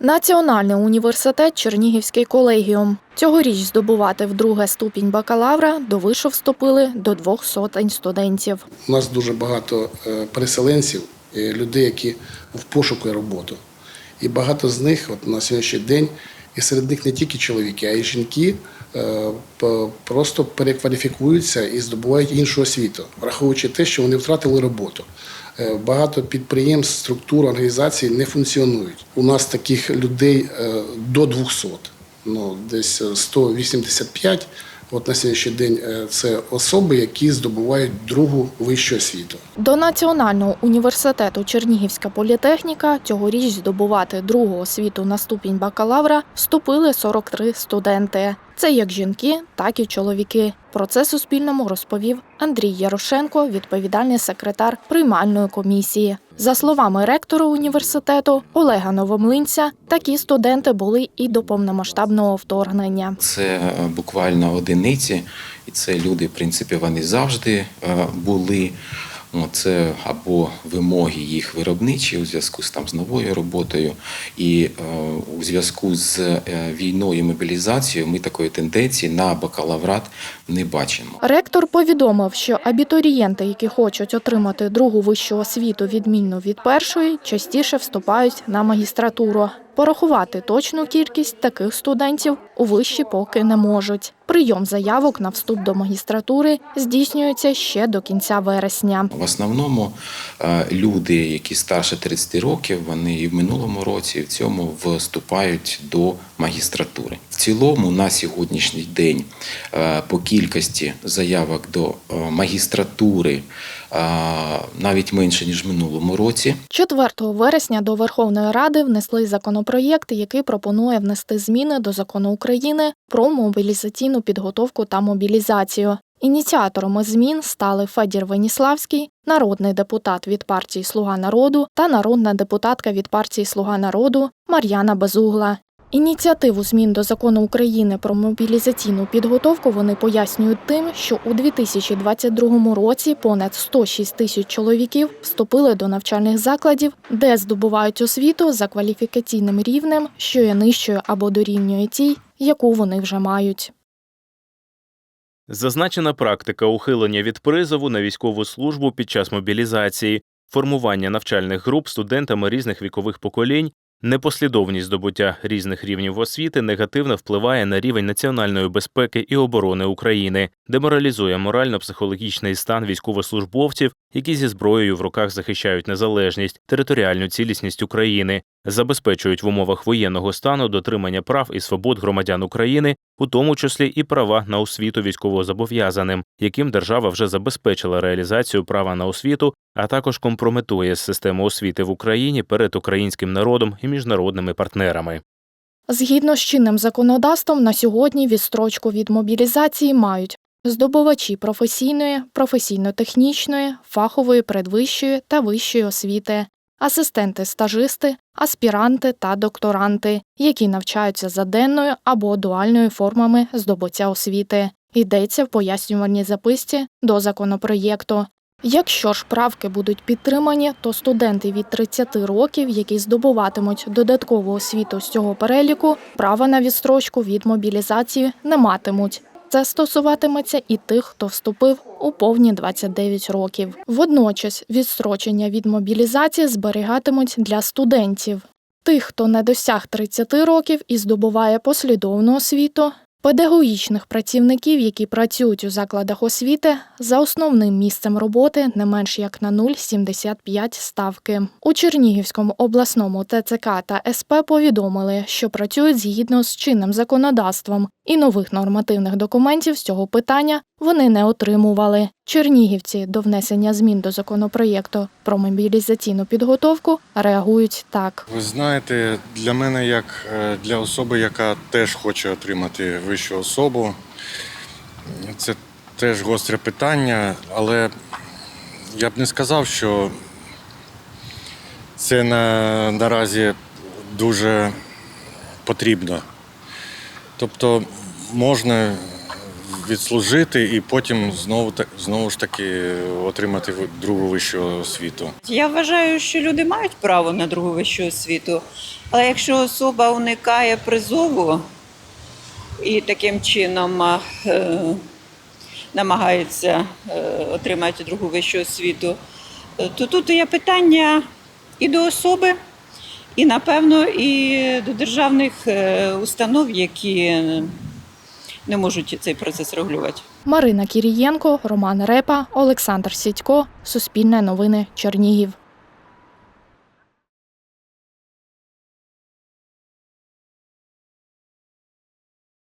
Національний університет Чернігівський колегіум. Цьогоріч здобувати вдруге ступінь бакалавра до вишу вступили до двох сотень студентів. У нас дуже багато е, переселенців, людей, які в пошуку роботи. І багато з них от на сьогоднішній день, і серед них не тільки чоловіки, а й жінки е, просто перекваліфікуються і здобувають іншу освіту, враховуючи те, що вони втратили роботу. Е, Багато підприємств, структур, організацій не функціонують. У нас таких людей е, до 200, ну, десь е, 185. От на сьогоднішній день е, це особи, які здобувають другу вищу освіту. До Національного університету Чернігівська політехніка цьогоріч здобувати другу освіту на ступінь бакалавра вступили 43 студенти. Це як жінки, так і чоловіки. Про це Суспільному розповів Андрій Ярошенко, відповідальний секретар приймальної комісії. За словами ректора університету Олега Новомлинця, такі студенти були і до повномасштабного вторгнення. Це е, буквально одиниці, і це люди, в принципі, вони завжди е, були. О, Це або вимоги їх виробничі у зв'язку з там з новою роботою, і е, у зв'язку з е, війною мобілізацією ми такої тенденції на бакалаврат не бачимо. Ректор повідомив, що абітурієнти, які хочуть отримати другу вищу освіту відмінну від першої, частіше вступають на магістратуру. Порахувати точну кількість таких студентів у виші поки не можуть. Прийом заявок на вступ до магістратури здійснюється ще до кінця вересня. В основному е, люди, які старше 30 років, вони і в минулому році, і в цьому вступають до магістратури. В цілому на сьогоднішній день е, по кількості заявок до е, магістратури е, навіть менше ніж минулому році. 4 вересня до Верховної Ради внесли законопроєкт, який пропонує внести зміни до закону України про мобілізаційну підготовку та мобілізацію. Ініціаторами змін стали Федір Веніславський, народний депутат від партії Слуга народу та народна депутатка від партії Слуга народу Мар'яна Безугла. Ініціативу змін до закону України про мобілізаційну підготовку вони пояснюють тим, що у 2022 році понад 106 тисяч чоловіків вступили до навчальних закладів, де здобувають освіту за кваліфікаційним рівнем, що є нижчою або дорівнює тій, яку вони вже мають. Зазначена практика ухилення від призову на військову службу під час мобілізації, формування навчальних груп студентами різних вікових поколінь, непослідовність здобуття різних рівнів освіти негативно впливає на рівень національної безпеки і оборони України, деморалізує морально-психологічний стан військовослужбовців, які зі зброєю в руках захищають незалежність, територіальну цілісність України, забезпечують в умовах воєнного стану дотримання прав і свобод громадян України, у тому числі і права на освіту військовозобов'язаним, яким держава вже забезпечила реалізацію права на освіту, а також компрометує систему освіти в Україні перед українським народом і міжнародними партнерами. Згідно з чинним законодавством, на сьогодні відстрочку від мобілізації мають здобувачі професійної, професійно-технічної, фахової передвищої та вищої освіти, асистенти, стажисти, аспіранти та докторанти, які навчаються за денною або дуальною формами здобуття освіти. Йдеться в пояснювальній записці до законопроєкту. Якщо ж правки будуть підтримані, то студенти від 30 років, які здобуватимуть додаткову освіту з цього переліку, права на відстрочку від мобілізації не матимуть. Це стосуватиметься і тих, хто вступив у повні 29 років. Водночас відстрочення від мобілізації зберігатимуть для студентів. Тих, хто не досяг 30 років і здобуває послідовну освіту, педагогічних працівників, які працюють у закладах освіти, за основним місцем роботи не менш як на 0,75 ставки. У Чернігівському обласному ТЦК та СП повідомили, що працюють згідно з чинним законодавством, і нових нормативних документів з цього питання вони не отримували. Чернігівці до внесення змін до законопроєкту про мобілізаційну підготовку реагують так. Ви знаєте, для мене, як е, для особи, яка теж хоче отримати вищу особу, це теж гостре питання, але я б не сказав, що це на, наразі дуже потрібно. Тобто можна відслужити і потім знову та- знову ж таки отримати другу вищу освіту. Я вважаю, що люди мають право на другу вищу освіту, але якщо особа уникає призову і таким чином е, намагається е, отримати другу вищу освіту, е, то тут є питання і до особи, і напевно і до державних е, установ, які не можуть цей процес регулювати. Марина Кірієнко, Роман Репа, Олександр Сідько, Суспільне новини, Чернігів.